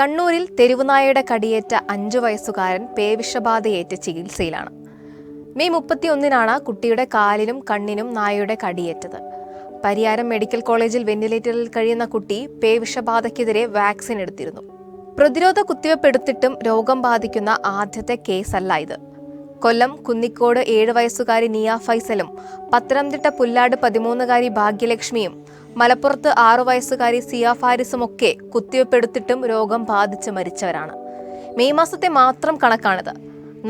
കണ്ണൂരിൽ തെരുവുനായയുടെ കടിയേറ്റ അഞ്ചു വയസ്സുകാരൻ പേവിഷബാധയേറ്റ് ചികിത്സയിലാണ്. മെയ് മുപ്പത്തിയൊന്നിനാണ് കുട്ടിയുടെ കാലിനും കണ്ണിനും നായയുടെ കടിയേറ്റത്. പരിയാരം മെഡിക്കൽ കോളേജിൽ വെന്റിലേറ്ററിൽ കഴിയുന്ന കുട്ടി പേവിഷബാധയ്ക്കെതിരെ വാക്സിൻ എടുത്തിരുന്നു. പ്രതിരോധ കുത്തിവയ്പ് എടുത്തിട്ടും രോഗം ബാധിക്കുന്ന ആദ്യത്തെ കേസല്ല ഇത്. കൊല്ലം കുന്നിക്കോട് ഏഴ് വയസ്സുകാരി നിയ ഫൈസലും പത്തനംതിട്ട പുല്ലാട് പതിമൂന്നുകാരി ഭാഗ്യലക്ഷ്മിയും മലപ്പുറത്ത് ആറു വയസ്സുകാരി സിയ ഫാരിസുമൊക്കെ കുത്തിവെപ്പെടുത്തിട്ടും രോഗം ബാധിച്ച് മരിച്ചവരാണ്. മെയ് മാസത്തെ മാത്രം കണക്കാണിത്.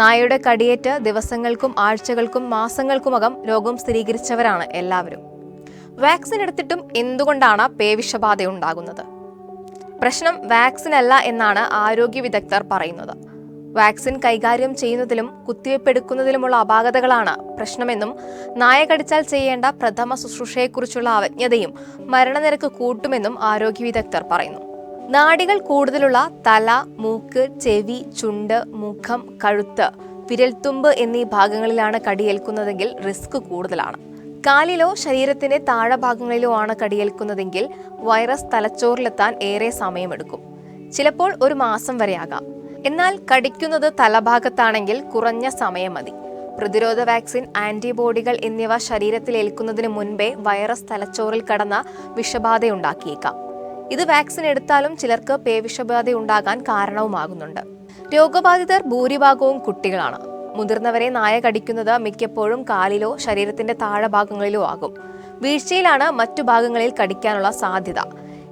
നായയുടെ കടിയേറ്റ് ദിവസങ്ങൾക്കും ആഴ്ചകൾക്കും മാസങ്ങൾക്കുമകം രോഗം സ്ഥിരീകരിച്ചവരാണ് എല്ലാവരും. വാക്സിൻ എടുത്തിട്ടും എന്തുകൊണ്ടാണ് പേവിഷബാധ ഉണ്ടാകുന്നത് പ്രശ്നം വാക്സിൻ അല്ല എന്നാണ് ആരോഗ്യ വിദഗ്ധർ പറയുന്നത്. വാക്സിൻ കൈകാര്യം ചെയ്യുന്നതിലും കുത്തിവയ്പ് എടുക്കുന്നതിലുമുള്ള അപാകതകളാണ് പ്രശ്നമെന്നും നായ കടിച്ചാൽ ചെയ്യേണ്ട പ്രഥമ ശുശ്രൂഷയെക്കുറിച്ചുള്ള അവജ്ഞതയും മരണനിരക്ക് കൂട്ടുമെന്നും ആരോഗ്യ വിദഗ്ധർ പറയുന്നു. നാടികൾ കൂടുതലുള്ള തല മൂക്ക് ചെവി ചുണ്ട് മുഖം കഴുത്ത് വിരൽത്തുമ്പ് എന്നീ ഭാഗങ്ങളിലാണ് കടിയേൽക്കുന്നതെങ്കിൽ റിസ്ക് കൂടുതലാണ്. കാലിലോ ശരീരത്തിന്റെ താഴെഭാഗങ്ങളിലോ ആണ് കടിയേൽക്കുന്നതെങ്കിൽ വൈറസ് തലച്ചോറിലെത്താൻ ഏറെ സമയമെടുക്കും. ചിലപ്പോൾ ഒരു മാസം വരെയാകാം. എന്നാൽ കടിക്കുന്നത് തലഭാഗത്താണെങ്കിൽ കുറഞ്ഞ സമയം മതി. പ്രതിരോധ വാക്സിൻ ആന്റിബോഡികൾ എന്നിവ ശരീരത്തിൽ ഏൽക്കുന്നതിന് മുൻപേ വൈറസ് തലച്ചോറിൽ കടന്ന വിഷബാധയുണ്ടാക്കിയേക്കാം ഇത് വാക്സിൻ എടുത്താലും ചിലർക്ക് പേവിഷബാധ ഉണ്ടാകാൻ കാരണവുമാകുന്നുണ്ട്. രോഗബാധിതർ ഭൂരിഭാഗവും കുട്ടികളാണ്. മുതിർന്നവരെ നായ കടിക്കുന്നത് മിക്കപ്പോഴും കാലിലോ ശരീരത്തിന്റെ താഴെ ഭാഗങ്ങളിലോ ആകും. വീഴ്ചയിലാണ് മറ്റു ഭാഗങ്ങളിൽ കടിക്കാനുള്ള സാധ്യത.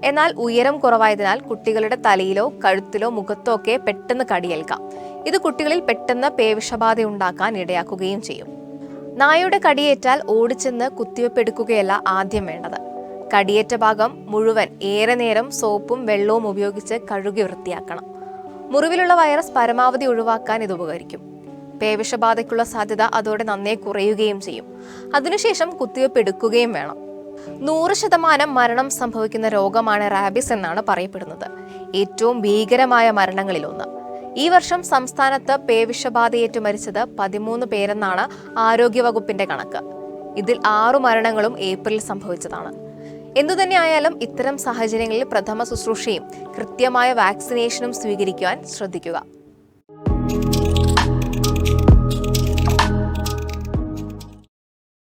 എന്നാൽ ഉയരം കുറവായതിനാൽ കുട്ടികളുടെ തലയിലോ കഴുത്തിലോ മുഖത്തോ ഒക്കെ പെട്ടെന്ന് കടിയേൽക്കാം. ഇത് കുട്ടികളിൽ പെട്ടെന്ന് പേവിഷബാധ ഉണ്ടാക്കാൻ ഇടയാക്കുകയും ചെയ്യും. നായയുടെ കടിയേറ്റാൽ ഓടിച്ചെന്ന് കുത്തിവെപ്പെടുക്കുകയല്ല ആദ്യം വേണ്ടത്. കടിയേറ്റ ഭാഗം മുഴുവൻ ഏറെ നേരം സോപ്പും വെള്ളവും ഉപയോഗിച്ച് കഴുകി വൃത്തിയാക്കണം. മുറിവിലുള്ള വൈറസ് പരമാവധി ഒഴിവാക്കാൻ ഇത് ഉപകരിക്കും. പേവിഷബാധയ്ക്കുള്ള സാധ്യത അതോടെ നന്നേ കുറയുകയും ചെയ്യും. അതിനുശേഷം കുത്തിവെപ്പ് എടുക്കുകയും വേണം. നൂറ് ശതമാനം മരണം സംഭവിക്കുന്ന രോഗമാണ് റാബിസ് എന്നാണ് പറയപ്പെടുന്നത്. ഏറ്റവും ഭീകരമായ മരണങ്ങളിലൊന്ന് ഈ വർഷം സംസ്ഥാനത്ത് പേവിഷബാധയേറ്റു മരിച്ചത് പതിമൂന്ന് പേരെന്നാണ് ആരോഗ്യവകുപ്പിന്റെ കണക്ക്. ഇതിൽ ആറു മരണങ്ങളും ഏപ്രിലിൽ സംഭവിച്ചതാണ്. എന്തുതന്നെയായാലും ഇത്തരം സാഹചര്യങ്ങളിൽ പ്രഥമ ശുശ്രൂഷയും കൃത്യമായ വാക്സിനേഷനും സ്വീകരിക്കുവാൻ ശ്രദ്ധിക്കുക.